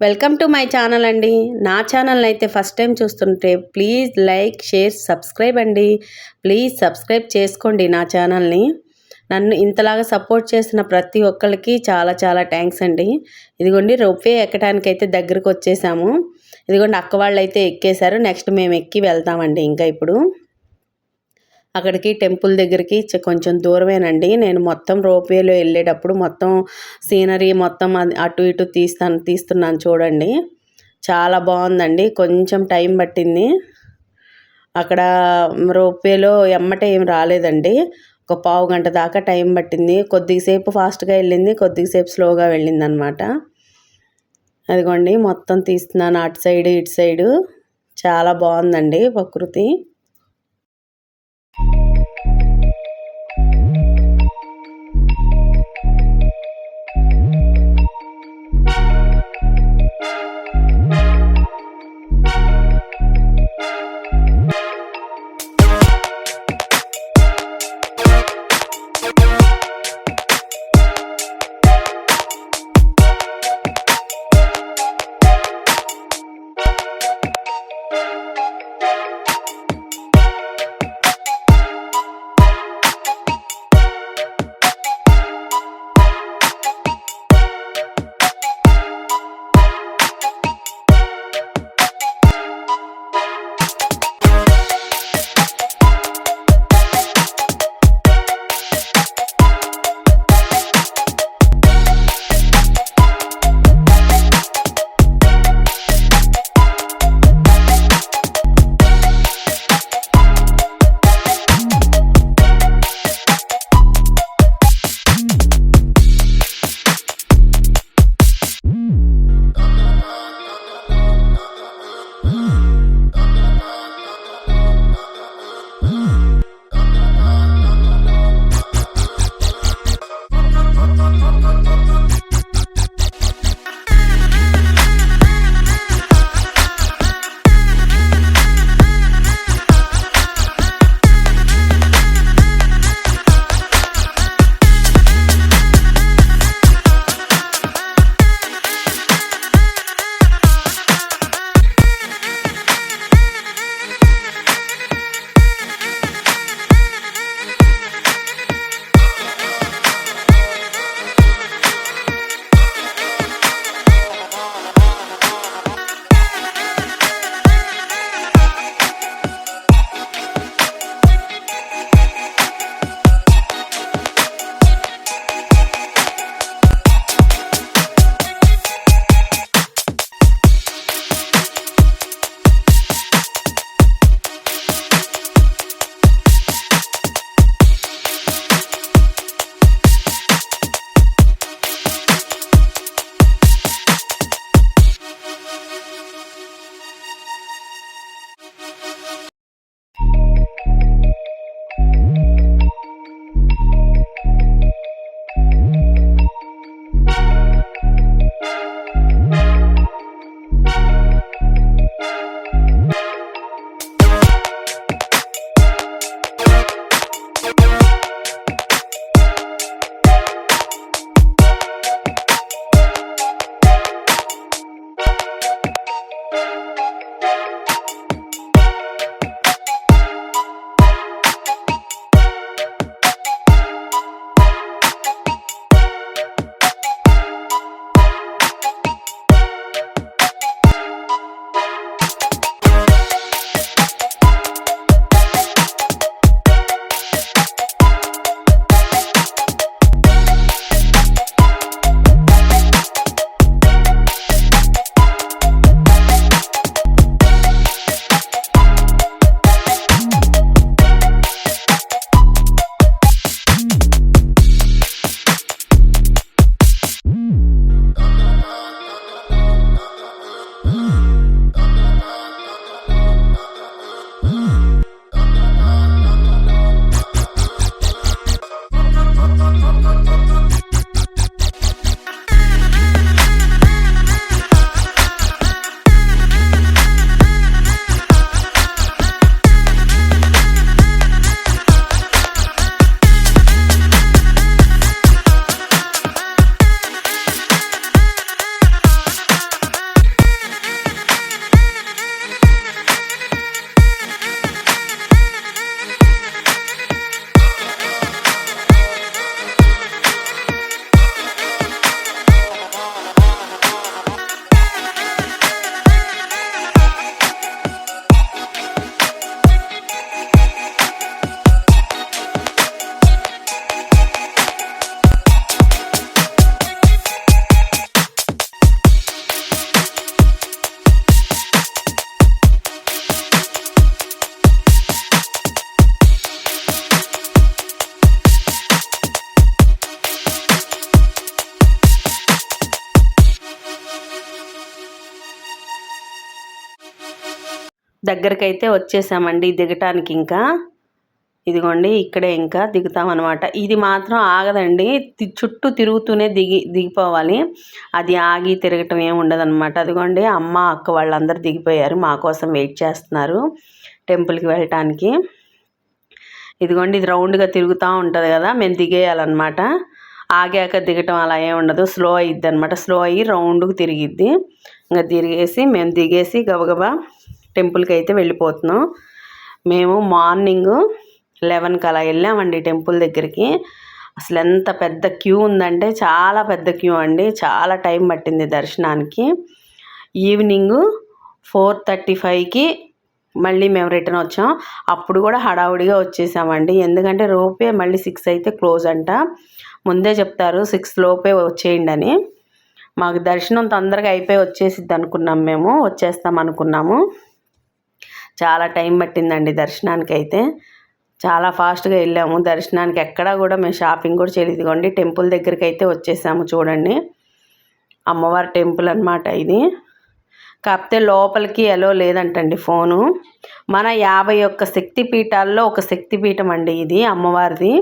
Welcome to my channel అండి. నా channel అయితే ఫస్ట్ టైం చూస్తుంటే ప్లీజ్ లైక్ షేర్ సబ్స్క్రైబ్ అండి. ప్లీజ్ సబ్స్క్రైబ్ చేసుకోండి నా ఛానల్ని. నన్ను ఇంతలాగా సపోర్ట్ చేసిన ప్రతి ఒక్కరికి చాలా చాలా థ్యాంక్స్ అండి. ఇదిగోండి రోప్వే ఎక్కడానికి అయితే దగ్గరకు వచ్చేసాము. ఇదిగోండి అక్క వాళ్ళు అయితే ఎక్కేశారు. నెక్స్ట్ మేము ఎక్కి వెళ్తామండి ఇంకా ఇప్పుడు. అక్కడికి టెంపుల్ దగ్గరికి కొంచెం దూరమేనండి. నేను మొత్తం రోప్వేలో వెళ్ళేటప్పుడు మొత్తం సీనరీ మొత్తం అటు ఇటు తీస్తాను తీస్తున్నాను చూడండి. చాలా బాగుందండి. కొంచెం టైం పట్టింది. అక్కడ రోప్వేలో ఎమ్మటే ఏం రాలేదండి. ఒక పావు గంట దాకా టైం పట్టింది. కొద్దిసేపు ఫాస్ట్గా వెళ్ళింది. కొద్దిసేపు స్లోగా వెళ్ళింది అనమాట అదిగోండి మొత్తం తీస్తున్నాను. అటు సైడ్ ఇటు సైడు. చాలా బాగుందండి ప్రకృతి. దగ్గరకైతే వచ్చేసామండి దిగటానికి ఇంకా ఇదిగోండి ఇక్కడే ఇంకా దిగుతామన్నమాట. ఇది మాత్రం ఆగదండి. చుట్టూ తిరుగుతూనే దిగి దిగిపోవాలి. అది ఆగి తిరగటం ఏమి ఉండదన్నమాట. అదిగోండి అమ్మ అక్క వాళ్ళందరూ దిగిపోయారు. మా కోసం వెయిట్ చేస్తున్నారు టెంపుల్కి వెళ్ళటానికి. ఇదిగోండి ఇది రౌండ్గా తిరుగుతూ ఉంటుంది కదా మేము దిగేయాలన్నమాట. ఆగాక దిగటం అలా ఏమి ఉండదు. స్లో అయ్యిద్ది అనమాట స్లో అయ్యి రౌండ్కి తిరిగిద్ది. ఇంకా తిరిగేసి మేము దిగేసి గబగబా టెంపుల్కి అయితే వెళ్ళిపోతున్నాం. మేము మార్నింగ్ లెవెన్కి అలా వెళ్ళామండి టెంపుల్ దగ్గరికి. అసలు ఎంత పెద్ద క్యూ ఉందంటే చాలా పెద్ద క్యూ అండి. చాలా టైం పట్టింది దర్శనానికి. ఈవినింగ్ ఫోర్ థర్టీ ఫైవ్కి మళ్ళీ మేము రిటర్న్ వచ్చాం. అప్పుడు కూడా హడావుడిగా వచ్చేసామండి. ఎందుకంటే రోపే మళ్ళీ సిక్స్ అయితే క్లోజ్ అంట. ముందే చెప్తారు సిక్స్ లోపే వచ్చేయండి అని. మాకు దర్శనం తొందరగా అయిపోయి వచ్చేసిద్ది అనుకున్నాం మేము వచ్చేస్తాం అనుకున్నాము చాలా టైం పట్టిందండి దర్శనానికి అయితే చాలా ఫాస్ట్గా వెళ్ళాము. దర్శనానికి ఎక్కడా కూడా మేము షాపింగ్ కూడా చేయలేదు. టెంపుల్ దగ్గరికి అయితే వచ్చేసాము చూడండి. అమ్మవారి టెంపుల్ అన్నమాట ఇది. కాకపోతే లోపలికి ఎలో లేదంటండి ఫోను. మన యాభై ఒక్క శక్తి పీఠాల్లో ఒక శక్తి పీఠం అండి ఇది అమ్మవారిది.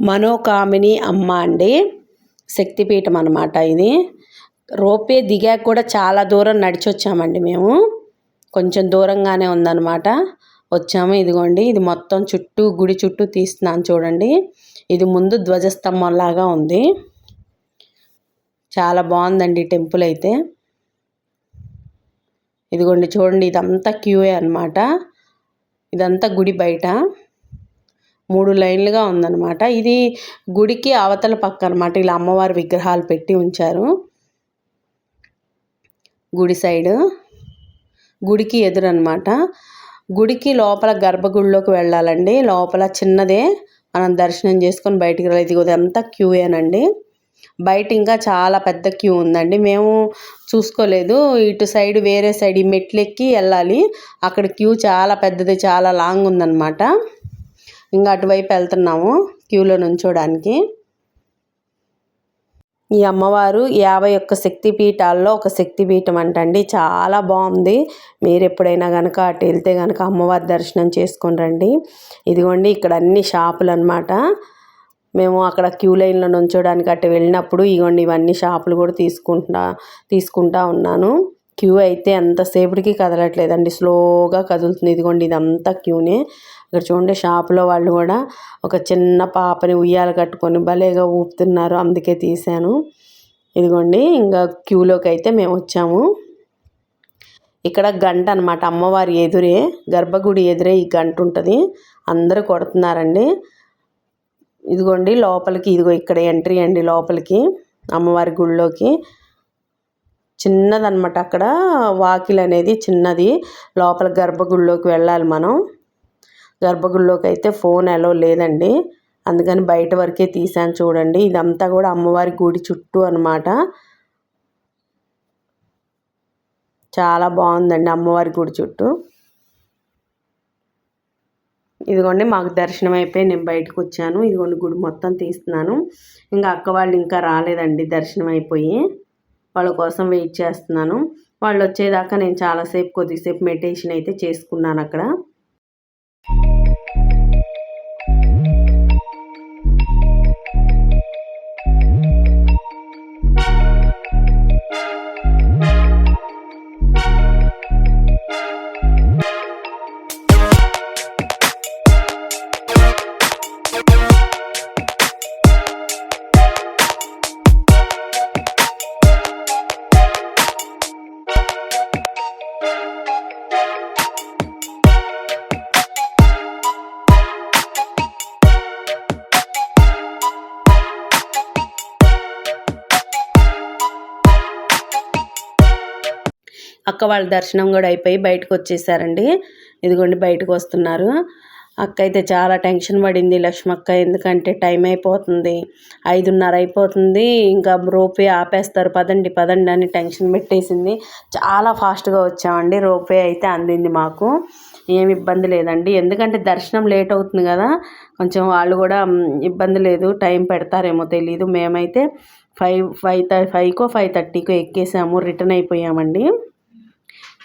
మనోకామిని అమ్మ అండి శక్తిపీఠం అనమాట ఇది. రోపే దిగాక కూడా చాలా దూరం నడిచి వచ్చామండి మేము. కొంచెం దూరంగానే ఉందన్నమాట. వచ్చాము ఇదిగోండి ఇది మొత్తం చుట్టూ గుడి చుట్టూ తీస్తున్నాను చూడండి. ఇది ముందు ధ్వజస్తంభం లాగా ఉంది. చాలా బాగుందండి టెంపుల్ అయితే. ఇదిగోండి చూడండి ఇదంతా క్యూఏ అనమాట ఇదంతా గుడి బయట. మూడు లైన్లుగా ఉందన్నమాట. ఇది గుడికి అవతల పక్క అనమాట ఇలా అమ్మవారి విగ్రహాలు పెట్టి ఉంచారు. గుడి సైడ్ గుడికి ఎదురన్నమాట. గుడికి లోపల గర్భగుడిలోకి వెళ్ళాలండి. లోపల చిన్నదే. మనం దర్శనం చేసుకొని బయటికి రాలేదు ఇది అంతా క్యూయేనండి బయట ఇంకా చాలా పెద్ద క్యూ ఉందండి. మేము చూసుకోలేదు. ఇటు సైడ్ వేరే సైడ్ ఈ మెట్లు ఎక్కి వెళ్ళాలి. అక్కడ క్యూ చాలా పెద్దది చాలా లాంగ్ ఉందన్నమాట. ఇంకా అటువైపు వెళ్తున్నాము క్యూలో నుంచోడానికి. ఈ అమ్మవారు యాభై ఒక్క శక్తి పీఠాల్లో ఒక శక్తి పీఠం అంటండి. చాలా బాగుంది. మీరు ఎప్పుడైనా కనుక అటు వెళ్తే కనుక అమ్మవారి దర్శనం చేసుకొని రండి. ఇదిగోండి ఇక్కడ అన్ని షాపులు అనమాట మేము అక్కడ క్యూ లైన్లో నుంచోడానికి అటు వెళ్ళినప్పుడు ఇగోండి ఇవన్నీ షాపులు కూడా తీసుకుంటా తీసుకుంటా ఉన్నాను. క్యూ అయితే ఎంతసేపటికి కదలట్లేదండి. స్లోగా కదులుతుంది. ఇదిగోండి ఇదంతా క్యూనే. ఇక్కడ చూడండి షాపులో వాళ్ళు కూడా ఒక చిన్న పాపని ఉయ్యాల కట్టుకొని భలేగా ఊపుతున్నారు. అందుకే తీశాను. ఇదిగోండి ఇంకా క్యూలోకి అయితే మేము వచ్చాము. ఇక్కడ గంట అనమాట అమ్మవారి ఎదురే గర్భగుడి ఎదురే ఈ గంట ఉంటుంది. అందరూ కొడుతున్నారండి. ఇదిగోండి లోపలికి ఇదిగో ఇక్కడ ఎంట్రీ అండి లోపలికి అమ్మవారి గుడిలోకి చిన్నదనమాట అక్కడ. వాకిల్ అనేది చిన్నది. లోపల గర్భగుడిలోకి వెళ్ళాలి మనం. గర్భగుడిలోకి అయితే ఫోన్ అలో లేదండి. అందుకని బయట వరకే తీసాను చూడండి. ఇదంతా కూడా అమ్మవారి గుడి చుట్టూ అనమాట చాలా బాగుందండి అమ్మవారి గుడి చుట్టూ. ఇదిగోండి మాకు దర్శనం అయిపోయి నేను బయటకు వచ్చాను. ఇదిగోండి గుడి మొత్తం తీస్తున్నాను. ఇంకా అక్క వాళ్ళు ఇంకా రాలేదండి దర్శనం అయిపోయి. వాళ్ళ కోసం వెయిట్ చేస్తున్నాను. వాళ్ళు వచ్చేదాకా నేను చాలాసేపు కొద్దిసేపు మెడిటేషన్ అయితే చేసుకున్నాను అక్కడ. Thank you అక్క వాళ్ళ దర్శనం కూడా అయిపోయి బయటకు వచ్చేసారండి. ఇదిగోండి బయటకు వస్తున్నారు. అక్క అయితే చాలా టెన్షన్ పడింది లక్ష్మక్క ఎందుకంటే టైం అయిపోతుంది. ఐదున్నర అయిపోతుంది. ఇంకా రోపే ఆపేస్తారు. పదండి పదండి అని టెన్షన్ పెట్టేసింది. చాలా ఫాస్ట్గా వచ్చామండి. రోపే అయితే అందింది మాకు. ఏమి ఇబ్బంది లేదండి. ఎందుకంటే దర్శనం లేట్ అవుతుంది కదా. కొంచెం వాళ్ళు కూడా ఇబ్బంది లేదు. టైం పెడతారేమో తెలియదు మేమైతే ఫైవ్ ఫైవ్ థ ఫైవ్కో ఫైవ్ థర్టీకో ఎక్కేసాము. రిటర్న్ అయిపోయామండి.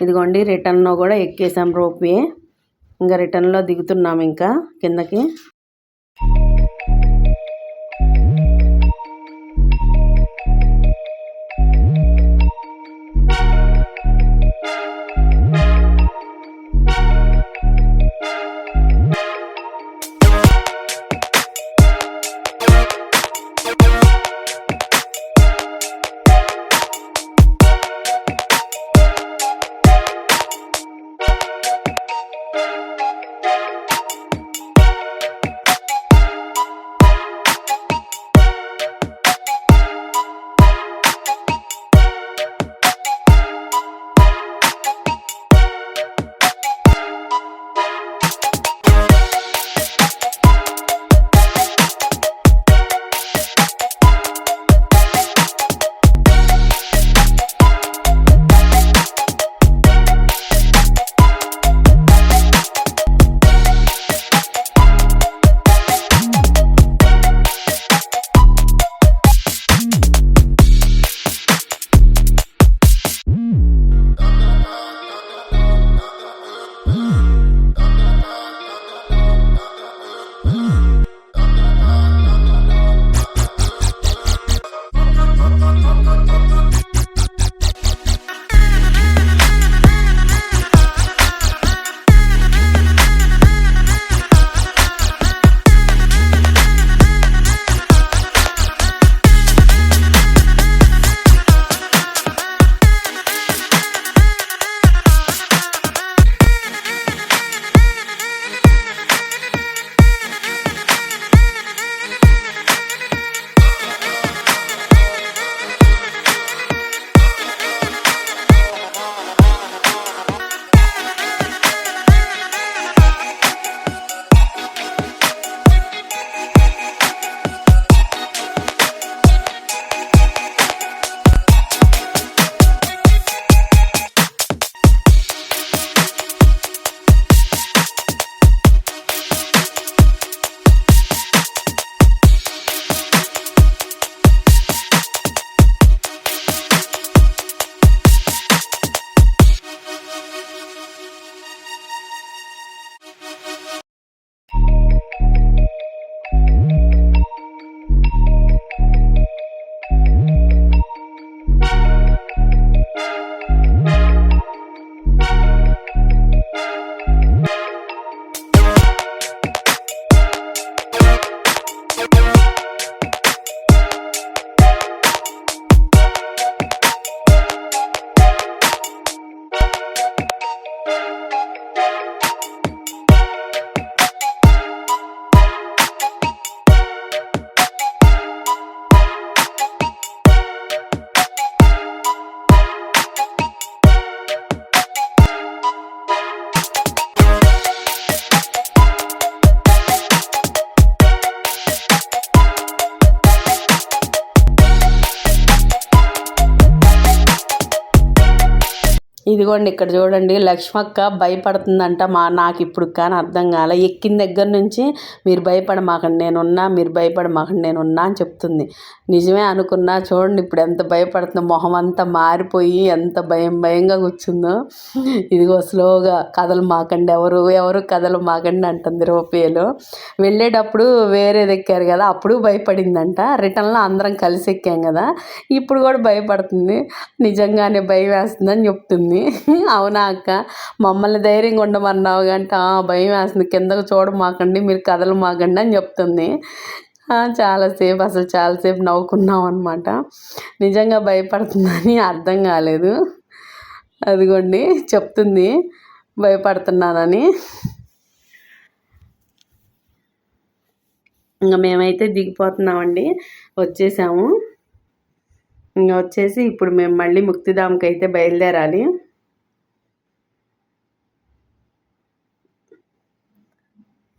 ఇదిగోండి రిటర్న్లో కూడా ఎక్కేసాం రోప్వే. ఇంకా రిటర్న్లో దిగుతున్నాం ఇంకా కిందకి. ఇదిగోండి ఇక్కడ చూడండి లక్ష్మక్క భయపడుతుందంట మా నాకు ఇప్పుడు కానీ అర్థం కాలే. ఎక్కిన దగ్గర నుంచి మీరు భయపడమాకండి నేనున్నా మీరు భయపడమాకండి నేనున్నా అని చెప్తుంది. నిజమే అనుకున్నా చూడండి ఇప్పుడు ఎంత భయపడుతుందో మొహం అంతా మారిపోయి ఎంత భయం భయంగా కూర్చుందో. ఇదిగో స్లోగా కథలు మాకండి ఎవరు ఎవరు కథలు మాకండి అంటుంది రూపాయలు వెళ్ళేటప్పుడు వేరేది ఎక్కారు కదా అప్పుడు భయపడిందంట. రిటర్న్లో అందరం కలిసి ఎక్కాం కదా ఇప్పుడు కూడా భయపడుతుంది. నిజంగానే భయం వేస్తుందని చెప్తుంది. అవునా అక్క? మమ్మల్ని ధైర్యంగా ఉండమన్నావు అంటే భయం వేస్తుంది. కిందకు చూడమాకండి మీరు కథలు మాకండి అని చెప్తుంది. చాలాసేపు అసలు చాలాసేపు నవ్వుకున్నాం అనమాట నిజంగా భయపడుతుందని అర్థం కాలేదు. అదిగోండి చెప్తుంది. భయపడుతున్నానని. ఇంకా మేమైతే దిగిపోతున్నామండి. వచ్చేసాము. ఇంకా వచ్చేసి ఇప్పుడు మేము మళ్ళీ ముక్తిధామ్కి అయితే బయలుదేరాలి.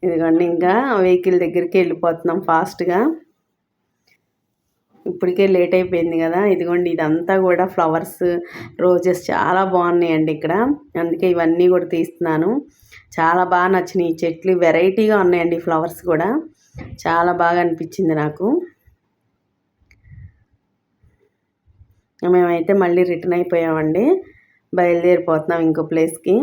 ఇదిగోండి ఇంకా వెహికల్ దగ్గరికి వెళ్ళిపోతున్నాం ఫాస్ట్గా. ఇప్పటికే లేట్ అయిపోయింది కదా ఇదిగోండి ఇదంతా కూడా ఫ్లవర్స్ రోజెస్ చాలా బాగున్నాయండి ఇక్కడ. అందుకే ఇవన్నీ కూడా తీస్తున్నాను. చాలా బాగా నచ్చినాయి చెట్లు వెరైటీగా ఉన్నాయండి ఫ్లవర్స్ కూడా. చాలా బాగా అనిపించింది నాకు. మేమైతే మళ్ళీ రిటర్న్ అయిపోయామండి. బయలుదేరిపోతున్నాం ఇంకో ప్లేస్కి.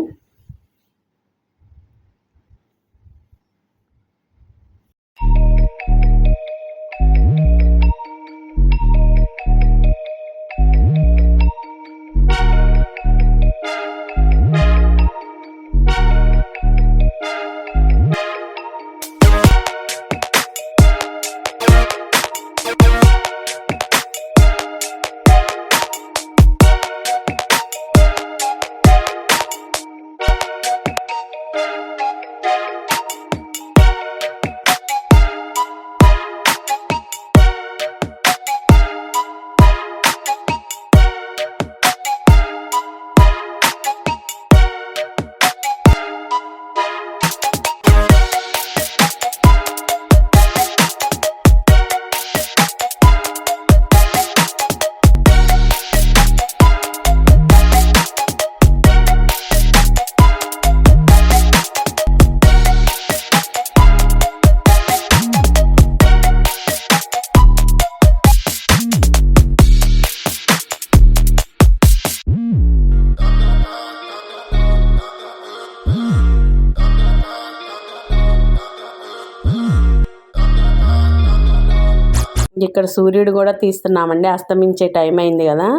ఇక్కడ సూర్యుడు కూడా తీస్తున్నామండి. అస్తమించే టైం అయింది కదా.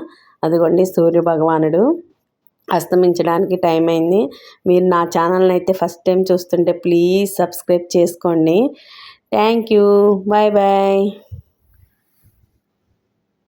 అదిగోండి సూర్య భగవానుడు. అస్తమించడానికి టైం అయింది. మీరు నా ఛానల్ని అయితే ఫస్ట్ టైం చూస్తుంటే ప్లీజ్ సబ్స్క్రైబ్ చేసుకోండి. Thank you. Bye bye.